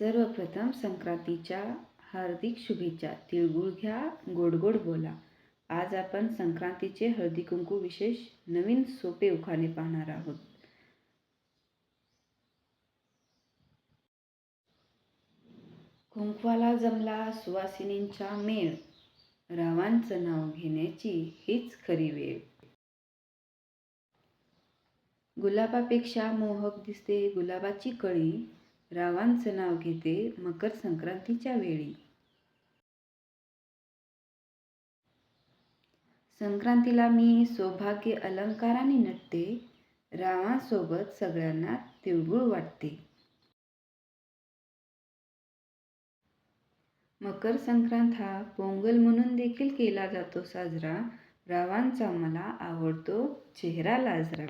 सर्वप्रथम संक्रांतीच्या हार्दिक शुभेच्छा. तिळगुळ घ्या गोड गोड बोला. आज आपण संक्रांतीचे हळदी कुंकू विशेष नवीन सोपे उखाणे पाहणार आहोत. कुंकवाला जमला सुवासिनींचा मेळ. रावांचं नाव घेण्याची हीच खरी वेळ. गुलाबापेक्षा मोहक दिसते गुलाबाची कळी. रावांचं नाव घेते मकर संक्रांतीच्या वेळी. संक्रांतीला मी सौभाग्य अलंकाराने नटते रावांसोबत सगळ्यांना तिळगुळ वाटते. मकर संक्रांत हा पोंगल म्हणून देखील केला जातो साजरा. रावांचा मला आवडतो चेहरा लाजरा.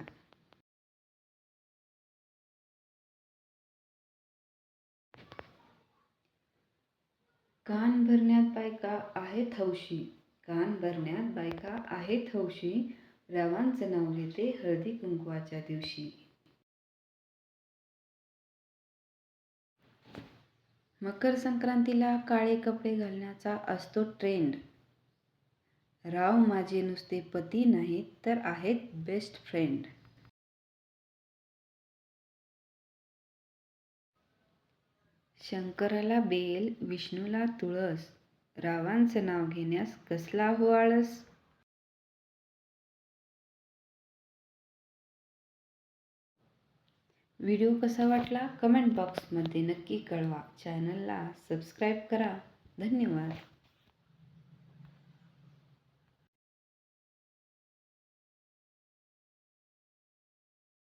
कान भरण्यात बायका आहेत हौशी. कान भरण्यात बायका आहेत हौशी. रावांचं नाव घेते हळदी कुंकवाच्या दिवशी. मकर संक्रांतीला काळे कपडे घालण्याचा असतो ट्रेंड राव माझे नुसते पती नाहीत तर आहेत बेस्ट फ्रेंड शंकराला बेल विष्णूला तुळस रावांचं नाव घेण्यास कसला हो आळस? व्हिडिओ कसा वाटला? कमेंट बॉक्समध्ये नक्की कळवा. चॅनलला सबस्क्राईब करा. धन्यवाद.